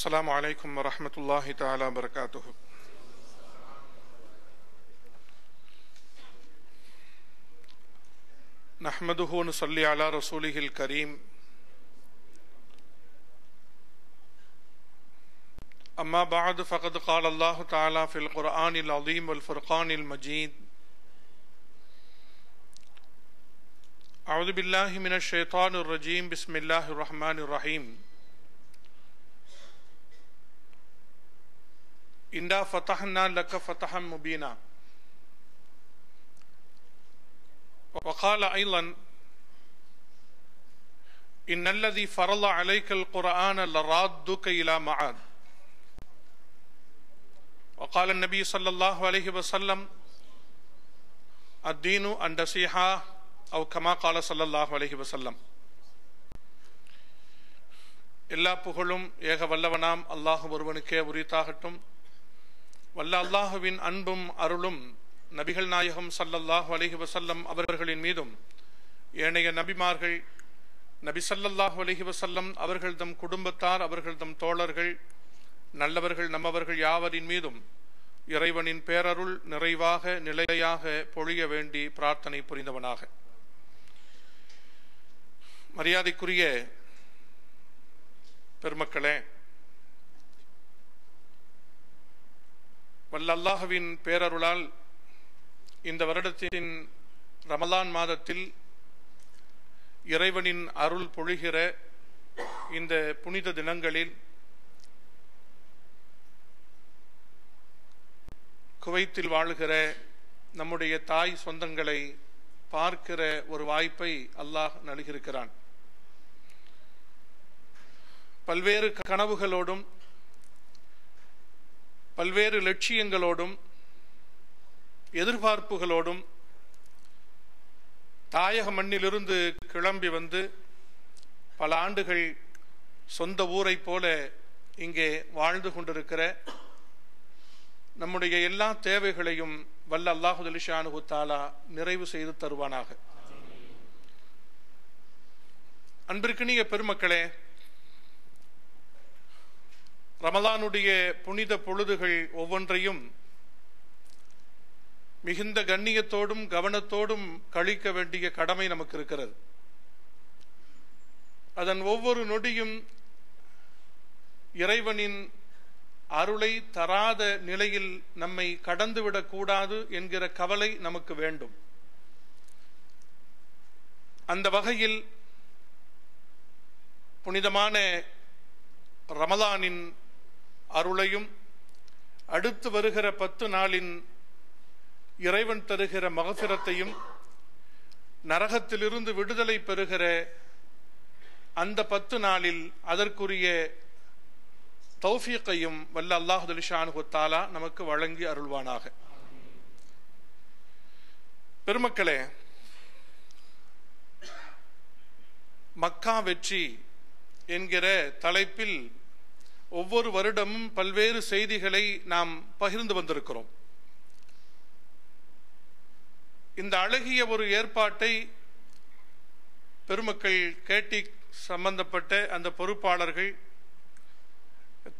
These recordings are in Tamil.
السلام عليكم ورحمة الله تعالى وبركاته نحمده ونصلي على رسوله الكريم أما بعد، فقد قال الله تعالى في القرآن العظيم والفرقان المجيد أعوذ بالله من الشيطان الرجيم بسم الله الرحمن الرحيم إنا فتحنا لك فتحا مبينا وقال أيضا إن الذي فرض عليك القرآن لرادك إلى معاد وقال النبي صلى الله عليه وسلم الدين النصيحة أو كما قال صلى الله عليه وسلم எல்லா புகழும் ஏக வல்லவனாம் அல்லாஹ் ஒருவனுக்கே உரித்தாகட்டும் வல்ல அல்லாஹுவின் அன்பும் அருளும் நபிகள் நாயகம் சல்லல்லாஹு அலஹி வசல்லம் அவர்களின் மீதும். ஏனைய நபிமார்கள் நபி சல்லல்லாஹு அலஹி வசல்லம் அவர்கள்தம் குடும்பத்தார் அவர்கள்தம் தோழர்கள் நல்லவர்கள் நம்மவர்கள் யாவரின் மீதும் இறைவனின் பேரருள் நிறைவாக நிலையாக பொழிய வேண்டி பிரார்த்தனை புரிந்தவனாக. மரியாதைக்குரிய பெருமக்களே வல்ல அல்லாஹுவின் பேரருளால் இந்த வருடத்தின் ரமலான் மாதத்தில் இறைவனின் அருள் பொழிகிற இந்த புனித தினங்களில் குவைத்தில் வாழுகிற நம்முடைய தாய் சொந்தங்களை பார்க்கிற ஒரு வாய்ப்பை அல்லாஹ் நல்கியிருக்கிறான். பல்வேறு கனவுகளோடும் பல்வேறு லட்சியங்களோடும் எதிர்பார்ப்புகளோடும் தாயக மண்ணிலிருந்து கிளம்பி வந்து பல ஆண்டுகள் சொந்த ஊரை போல இங்கே வாழ்ந்து கொண்டிருக்கிற நம்முடைய எல்லா தேவைகளையும் வல்ல அல்லாஹுதலிஷானு தாலா நிறைவு செய்து தருவானாக. அன்பிற்கினிய பெருமக்களே ரமலானுடைய புனித பொழுதுகள் ஒவ்வொன்றையும் மிகுந்த கண்ணியத்தோடும் கவனத்தோடும் கழிக்க வேண்டிய கடமை நமக்கு இருக்கிறது. அதன் ஒவ்வொரு நொடியும் இறைவனின் அருளை தராத நிலையில் நம்மை கடந்துவிடக் கூடாது என்கிற கவலை நமக்கு வேண்டும். அந்த வகையில் புனிதமான ரமலானின் அருளையும் அடுத்து வருகிற பத்து நாளின் இறைவன் தருகிற மகசிரத்தையும் நரகத்திலிருந்து விடுதலை பெறுகிற அந்த பத்து நாளில் அதற்குரிய தௌஃபீக்கையும் வல்ல அல்லாஹுலிஷானு தாலா நமக்கு வழங்கி அருள்வானாக. பெருமக்களே மக்கா வெற்றி என்கிற தலைப்பில் ஒவ்வொரு வருடமும் பல்வேறு செய்திகளை நாம் பகிர்ந்து வந்திருக்கிறோம். இந்த அழகிய ஒரு ஏற்பாட்டை பெருமக்கள் கேட்டி சம்பந்தப்பட்ட அந்த பொறுப்பாளர்கள்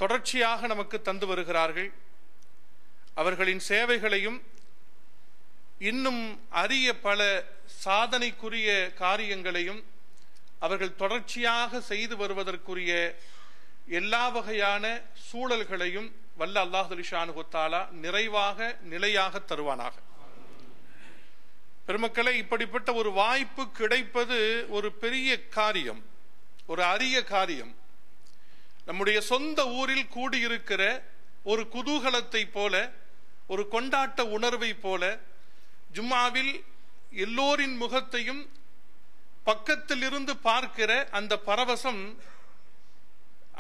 தொடர்ச்சியாக நமக்கு தந்து வருகிறார்கள். அவர்களின் சேவைகளையும் இன்னும் அரிய பல சாதனைக்குரிய காரியங்களையும் அவர்கள் தொடர்ச்சியாக செய்து வருவதற்குரிய எல்லா வகையான சூழல்களையும் வல்ல அல்லாஹலிஷானு கொத்தாலா நிறைவாக நிலையாக தருவானாக. பெருமக்களை இப்படிப்பட்ட ஒரு வாய்ப்பு கிடைப்பது ஒரு பெரிய காரியம் ஒரு அரிய காரியம். நம்முடைய சொந்த ஊரில் கூடியிருக்கிற ஒரு குதூகலத்தை போல ஒரு கொண்டாட்ட உணர்வை போல ஜும்மாவில் எல்லோரின் முகத்தையும் பக்கத்தில் இருந்து பார்க்கிற அந்த பரவசம்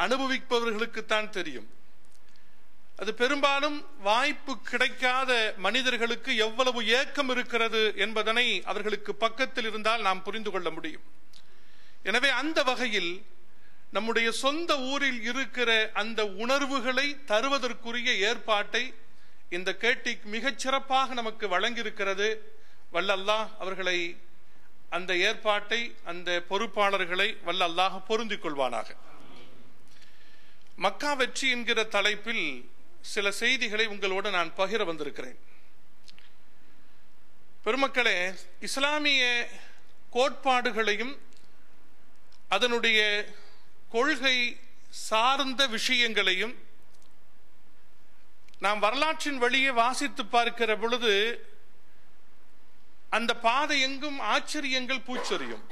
அனுபவிப்பவர்களுக்குத்தான் தெரியும். அது பெரும்பாலும் வாய்ப்பு கிடைக்காத மனிதர்களுக்கு எவ்வளவு ஏக்கம் இருக்கிறது என்பதனை அவர்களுக்கு பக்கத்தில் இருந்தால் நாம் புரிந்து கொள்ள முடியும். எனவே அந்த வகையில் நம்முடைய சொந்த ஊரில் இருக்கிற அந்த உணர்வுகளை தருவதற்குரிய ஏற்பாட்டை இந்த கேட்டிக் மிகச் சிறப்பாக நமக்கு வழங்கியிருக்கிறது. வல்லல்லாஹ் அவர்களை அந்த ஏற்பாட்டை அந்த பொறுப்பாளர்களை வல்ல அல்லாஹ் பொருந்திக் கொள்வானாக. மக்கா வெற்றி என்கிற தலைப்பில் சில செய்திகளை உங்களோடு நான் பகிர வந்திருக்கிறேன். பெருமக்களே இஸ்லாமிய கோட்பாடுகளையும் அதனுடைய கொள்கை சார்ந்த விஷயங்களையும் நாம் வரலாற்றின் வழியே வாசித்து பார்க்கிற பொழுது அந்த பாதை எங்கும் ஆச்சரியங்கள் பூச்சொரியும்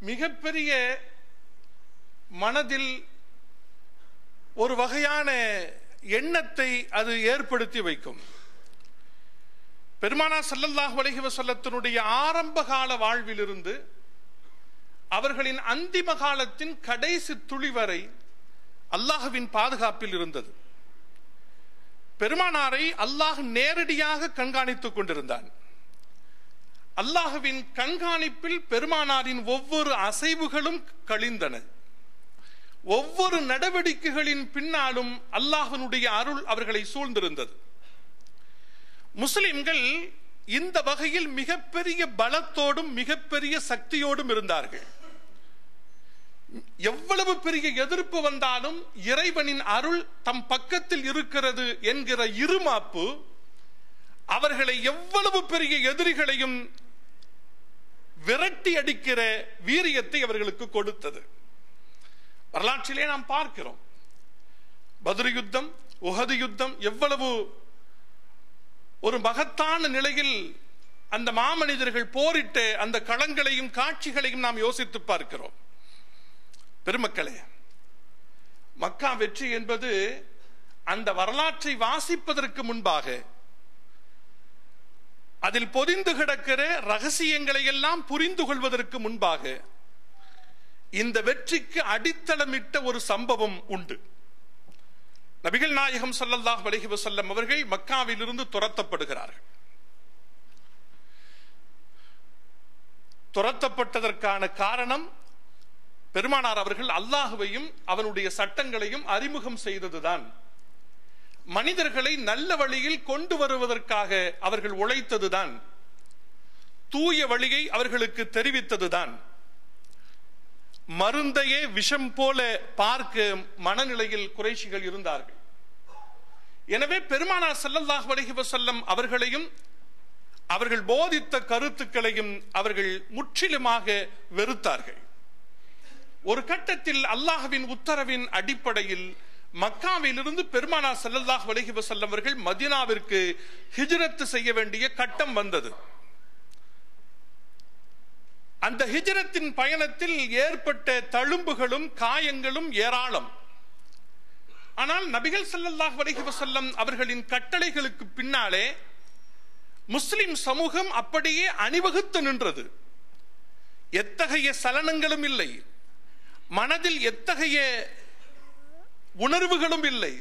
மிகப்பெரிய மனதில் ஒரு வகையான எண்ணத்தை அது ஏற்படுத்தி வைக்கும். பெருமானா சல்லல்லாஹ் அலைஹி வசல்லத்தினுடைய ஆரம்ப கால வாழ்விலிருந்து அவர்களின் அந்திம காலத்தின் கடைசி துளி வரை அல்லாஹுவின் பாதுகாப்பில் இருந்தது. பெருமானாரை அல்லாஹ் நேரடியாக கண்காணித்துக் கொண்டிருந்தான். அல்லாஹுவின் கண்காணிப்பில் பெருமானாரின் ஒவ்வொரு அசைவுகளும் கழிந்தன ஒவ்வொரு நடவடிக்கைகளின் பின்னாலும் அல்லாஹனுடைய அருள் அவர்களை சூழ்ந்திருந்தது. முஸ்லிம்கள் இந்த வகையில் மிகப்பெரிய பலத்தோடும் மிகப்பெரிய சக்தியோடும் இருந்தார்கள். எவ்வளவு பெரிய எதிர்ப்பு வந்தாலும் இறைவனின் அருள் தம் பக்கத்தில் இருக்கிறது என்கிற இருமாப்பு அவர்களை எவ்வளவு பெரிய எதிரிகளையும் விரட்டி அடிக்கிற வீரியத்தை அவர்களுக்கு கொடுத்தது. வரலாற்றிலே நாம் பார்க்கிறோம். பதுரு யுத்தம் உகது யுத்தம் எவ்வளவு ஒரு மகத்தான நிலையில் அந்த மாமனிதர்கள் போரிட்டு அந்த களங்களையும் காட்சிகளையும் நாம் யோசித்து பார்க்கிறோம். பெருமக்களே மக்கா வெற்றி என்பது அந்த வரலாற்றை வாசிப்பதற்கு முன்பாக அதில் பொதிந்து கிடக்கிற ரகசியங்களை எல்லாம் புரிந்து கொள்வதற்கு முன்பாக இந்த வெற்றிக்கு அடித்தளமிட்ட ஒரு சம்பவம் உண்டு. நபிகள் நாயகம் சல்லல்லாஹ் அலைஹி வசல்லம் அவர்கள் மக்காவில் இருந்து துரத்தப்படுகிறார்கள். துரத்தப்பட்டதற்கான காரணம் பெருமானார் அவர்கள் அல்லாஹுவையும் அவனுடைய சட்டங்களையும் அறிமுகம் செய்ததுதான். மனிதர்களை நல்ல வழியில் கொண்டு வருவதற்காக அவர்கள் உழைத்ததுதான். தூய வழியை அவர்களுக்கு தெரிவித்ததுதான். மருந்தையே விஷம் போல பார்க்க மனநிலையில் குறைஷிகள் இருந்தார்கள். எனவே பெருமானார் செல்லல்லாஹ் அலைஹி வஸல்லம் அவர்களையும் அவர்கள் போதித்த கருத்துக்களையும் அவர்கள் முற்றிலுமாக வெறுத்தார்கள். ஒரு கட்டத்தில் அல்லாஹவின் உத்தரவின் அடிப்படையில் மக்காவிலிருந்து பெருமானார் செல்லல்லாஹ் அலைஹி செல்லவர்கள் அவர்கள் மதீனாவிற்கு ஹிஜ்ரத் செய்ய வேண்டிய கட்டம் வந்தது. அந்த ஹிஜரத்தின் பயணத்தில் ஏற்பட்ட தழும்புகளும் காயங்களும் ஏராளம். ஆனால் நபிகள் ஸல்லல்லாஹு அலைஹி வசல்லம் அவர்களின் கட்டளைகளுக்கு பின்னாலே முஸ்லிம் சமூகம் அப்படியே அணிவகுத்து நின்றது. எத்தகைய சலனங்களும் இல்லை. மனதில் எத்தகைய உணர்வுகளும் இல்லை.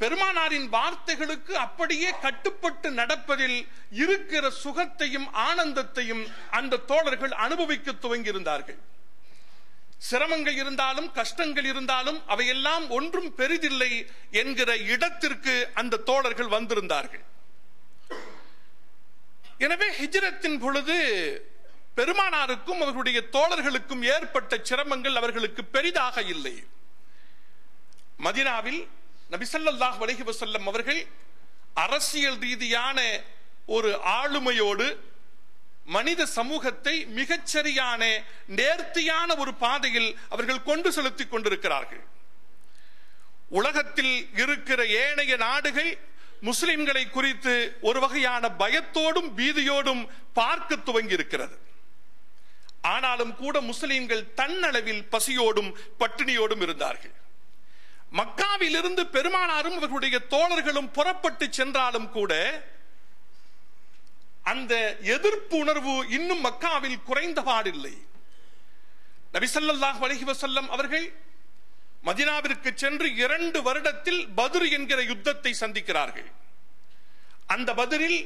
பெருமானாரின் வார்த்தைகளுக்கு அப்படியே கட்டுப்பட்டு நடப்பதில் இருக்கிற சுகத்தையும் ஆனந்தத்தையும் அந்த தோழர்கள் அனுபவிக்க துவங்கியிருந்தார்கள். சிரமங்கள் இருந்தாலும் கஷ்டங்கள் இருந்தாலும் அவையெல்லாம் ஒன்றும் பெரிதில்லை என்கிற இடத்திற்கு அந்த தோழர்கள் வந்திருந்தார்கள். எனவே ஹிஜ்ரத்தின் பொழுது பெருமானாருக்கும் அவர்களுடைய தோழர்களுக்கும் ஏற்பட்ட சிரமங்கள் அவர்களுக்கு பெரிதாக இல்லை. மதினாவில் நபிசல்லாஹ் அலைஹி வசல்லம் அவர்கள் அரசியல் ரீதியான ஒரு ஆளுமையோடு மனித சமூகத்தை மிகச்சரியான நேர்த்தியான ஒரு பாதையில் அவர்கள் கொண்டு செலுத்தி கொண்டிருக்கிறார்கள். உலகத்தில் இருக்கிற ஏனைய நாடுகள் முஸ்லிம்களை குறித்து ஒரு வகையான பயத்தோடும் பீதியோடும் பார்க்க துவங்கி இருக்கிறது ஆனாலும் கூட முஸ்லிம்கள் தன்னளவில் பசியோடும் பட்டினியோடும் இருந்தார்கள். மக்காவிலிருந்து பெருமானாரும் அவர்களுடைய தோழர்களும் புறப்பட்டு சென்றாலும் கூட அந்த எதிர்ப்பு உணர்வு இன்னும் மக்காவில் குறைந்த பாடில்லை நபிசல்லாஹ் அலஹி வசல்லம் அவர்கள் மதினாவிற்கு சென்று இரண்டு வருடத்தில் பதுர் என்கிற யுத்தத்தை சந்திக்கிறார்கள். அந்த பதிரில்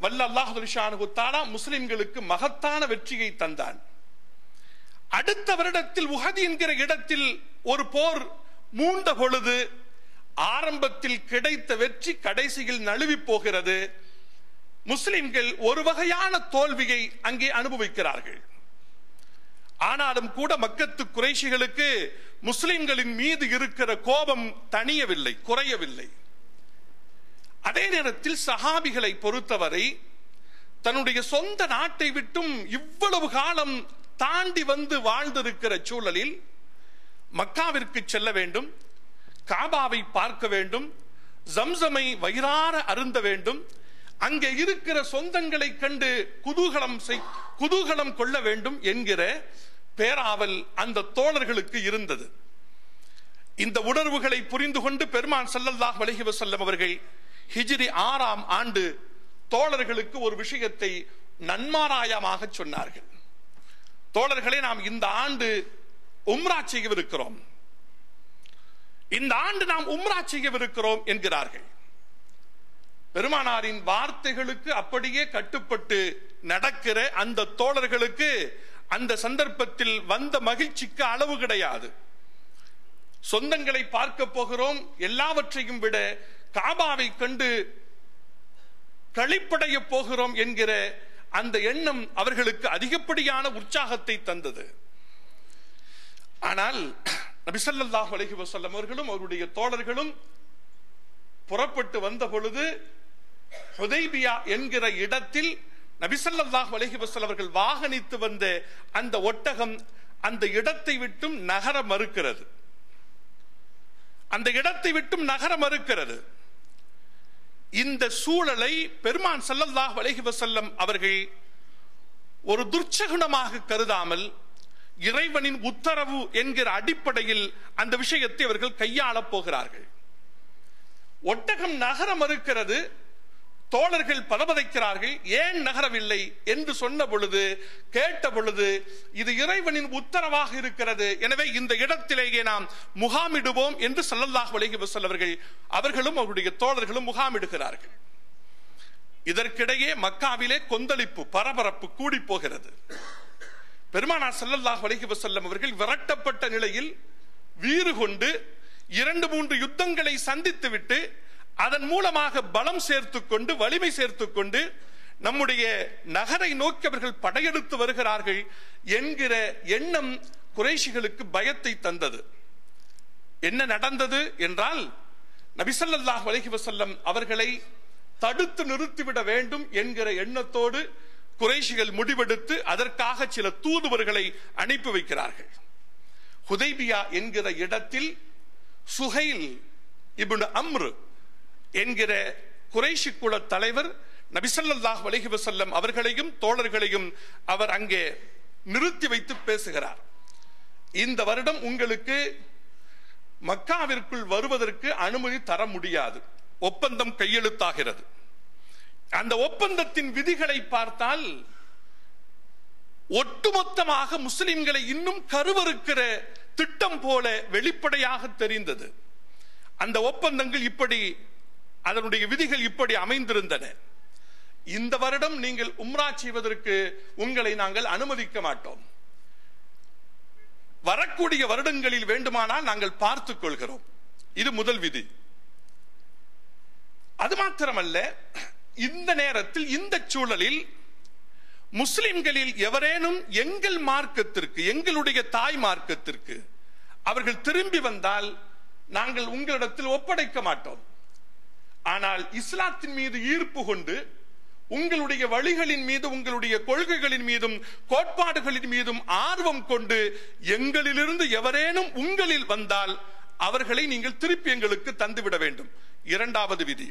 வல்ல அல்லாஹு தாலா முஸ்லிம்களுக்கு மகத்தான வெற்றியை தந்தான். அடுத்த வருடத்தில் உஹதி என்கிற இடத்தில் ஒரு போர் மூண்ட பொழுது ஆரம்பத்தில் கிடைத்த வெற்றி கடைசியில் நழுவி போகிறது. முஸ்லிம்கள் ஒரு வகையான தோல்வியை அங்கே அனுபவிக்கிறார்கள். ஆனாலும் கூட மக்கத்து குறைஷிகளுக்கு முஸ்லிம்களின் மீது இருக்கிற கோபம் தணியவில்லை குறையவில்லை. அதே நேரத்தில் சஹாபிகளை பொறுத்தவரை தன்னுடைய சொந்த நாட்டை விட்டும் இவ்வளவு காலம் தாண்டி வந்து வாழ்ந்திருக்கிற சூழலில் மக்காவிற்கு செல்ல வேண்டும் காபாவை பார்க்க வேண்டும் ஜம்சமை வயிறார அருந்த வேண்டும் அங்கே இருக்கிற சொந்தங்களை கண்டு குதூகலம் செய்- குதூகலம் கொள்ள வேண்டும் என்கிற பேராவல் அந்த தோழர்களுக்கு இருந்தது. இந்த உணர்வுகளை புரிந்து கொண்டு பெருமான் செல்லல்லாஹ் அலைஹி வஸல்லம் அவர்கள் ஹிஜிரி ஆறாம் ஆண்டு தோழர்களுக்கு ஒரு விஷயத்தை நன்மாராயமாக சொன்னார்கள். தோழர்களை நாம் இந்த ஆண்டு உம்ரா செய்யவிருக்கிறோம். இந்த ஆண்டு நாம் உம்ரா செய்யவிருக்கிறோம் என்கிறார்கள். பெருமானாரின் வார்த்தைகளுக்கு அப்படியே கட்டுப்பட்டு நடக்கிற அந்த தோழர்களுக்கு அந்த சந்தர்ப்பத்தில் வந்த மகிழ்ச்சிக்கு அளவு கிடையாது. சொந்தங்களை பார்க்க போகிறோம் எல்லாவற்றையும் விட காபாவை கண்டு களிப்படைய போகிறோம் என்கிற அந்த எண்ணம் அவர்களுக்கு அதிகப்படியான உற்சாகத்தை தந்தது. ஆனால் நபிசல்லாஹ் அலஹி வசல்லம் அவர்களும் அவருடைய தோழர்களும் புறப்பட்டு வந்த பொழுது ஹுதைபியா என்கிற இடத்தில் நபிசல்லாஹ் அலஹி வசல் அவர்கள் வாகனித்து வந்த அந்த ஒட்டகம் அந்த இடத்தை விட்டும் நகர மறுக்கிறது. அந்த இடத்தை விட்டும் நகர மறுக்கிறது. இந்த சூழலை பெருமான் சல்லல்லாஹ் அலஹி வசல்லம் அவர்கள் ஒரு துர்ச்சகுணமாக கருதாமல் இறைவனின் உத்தரவு என்கிற அடிப்படையில் அந்த விஷயத்தை அவர்கள் கையாளப் போகிறார்கள். ஒட்டகம் நகர மறுக்கிறது தோழர்கள் பதபதைக்கிறார்கள். ஏன் நகரவில்லை என்று சொன்ன பொழுது கேட்ட பொழுது இது இறைவனின் உத்தரவாக இருக்கிறது. எனவே இந்த இடத்திலேயே நாம் முகாமிடுவோம் என்று ஸல்லல்லாஹு அலைஹி செல்லவர்கள் அவர்களும் அவருடைய தோழர்களும் முகாமிடுகிறார்கள். இதற்கிடையே மக்காவிலே கொந்தளிப்பு பரபரப்பு கூடி போகிறது. பெருமானார் செல்லல்லாஹ் அலைஹி செல்லம் அவர்கள் விரட்டப்பட்ட நிலையில் வீறு கொண்டு இரண்டு மூன்று யுத்தங்களை சந்தித்துவிட்டு அதன் மூலமாக பலம் சேர்த்து கொண்டு வலிமை சேர்த்து கொண்டு நம்முடைய நகரை நோக்கி அவர்கள் படையெடுத்து வருகிறார்கள் என்கிற எண்ணம் குறைஷிகளுக்கு பயத்தை தந்தது. என்ன நடந்தது என்றால் நபிசல்லாஹ் அலைஹி வசல்லம் அவர்களை தடுத்து நிறுத்திவிட வேண்டும் என்கிற எண்ணத்தோடு குறைஷிகள் முடிவெடுத்து அதற்காக சில தூதுவர்களை அனுப்பி வைக்கிறார்கள். ஹுதைபியா என்கிற இடத்தில் சுஹைல் இப்னு அம்ரு என்கிற குறைஷி குல தலைவர் நபிசல்லாஹ் அலைஹி வசல்லம் அவர்களையும் தோழர்களையும் அவர் அங்கே நிறுத்தி வைத்து பேசுகிறார். இந்த வருடம் உங்களுக்கு மக்காவிற்குள் வருவதற்கு அனுமதி தர முடியாது. ஒப்பந்தம் கையெழுத்தாகிறது. அந்த ஒப்பந்தத்தின் விதிகளை பார்த்தால் ஒட்டுமொத்தமாக முஸ்லிம்களை இன்னும் கருவறுக்கிற திட்டம் போல வெளிப்படையாக தெரிந்தது. அந்த ஒப்பந்தங்கள் இப்படி அதனுடைய விதிகள் இப்படி அமைந்திருந்தன. இந்த வருடம் நீங்கள் உம்ரா செய்வதற்கு உங்களை நாங்கள் அனுமதிக்க மாட்டோம். வரக்கூடிய வருடங்களில் வேண்டுமானால் நாங்கள் பார்த்துக் கொள்கிறோம். இது முதல் விதி. அது மாத்திரமல்ல இந்த நேரத்தில் இந்த சூழலில் முஸ்லிம்களில் எவரேனும் எங்கள் மார்க்கத்திற்கு எங்களுடைய தாய் மார்க்கத்திற்கு அவர்கள் திரும்பி வந்தால் நாங்கள் உங்களிடத்தில் ஒப்படைக்க மாட்டோம். ஆனால் இஸ்லாத்தின் மீது ஈர்ப்பு கொண்டு உங்களுடைய வழிகளின் மீது உங்களுடைய கொள்கைகளின் மீதும் கோட்பாடுகளின் மீதும் ஆர்வம் கொண்டு எங்களிலிருந்து எவரேனும் உங்களில் வந்தால் அவர்களை நீங்கள் திருப்பி எங்களுக்கு தந்துவிட வேண்டும். இரண்டாவது விதி.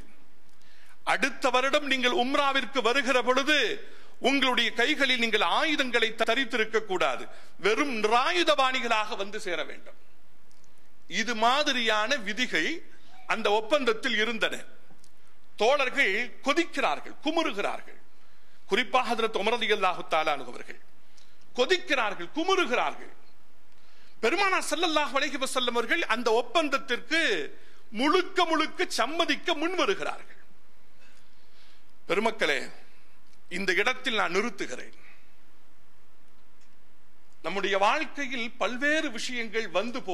அடுத்த வருடம் நீங்கள் உம்ராவிற்கு வருகிற பொழுது உங்களுடைய கைகளில் நீங்கள் ஆயுதங்களை தரித்திருக்க கூடாது. வெறும் நிராயுதபாணிகளாக வந்து சேர வேண்டும். இது மாதிரியான விதிகள் அந்த ஒப்பந்தத்தில் இருந்தன. தோழர்கள் கொதிக்கிறார்கள் குமுறுகிறார்கள். குறிப்பாக ஹதரத் உமரதி அல்லாஹு தாலானுபவர்கள் கொதிக்கிறார்கள் குமுறுகிறார்கள். பெருமானா ஸல்லல்லாஹு அலைஹி வஸல்லம் அவர்கள் அந்த ஒப்பந்தத்திற்கு முழுக்க முழுக்க சம்மதிக்க முன் வருகிறார்கள் பெருமக்களே இந்த இடத்தில் நான் நிறுத்துகிறேன். நம்முடைய வாழ்க்கையில் பல்வேறு விஷயங்கள் வந்து போகும்.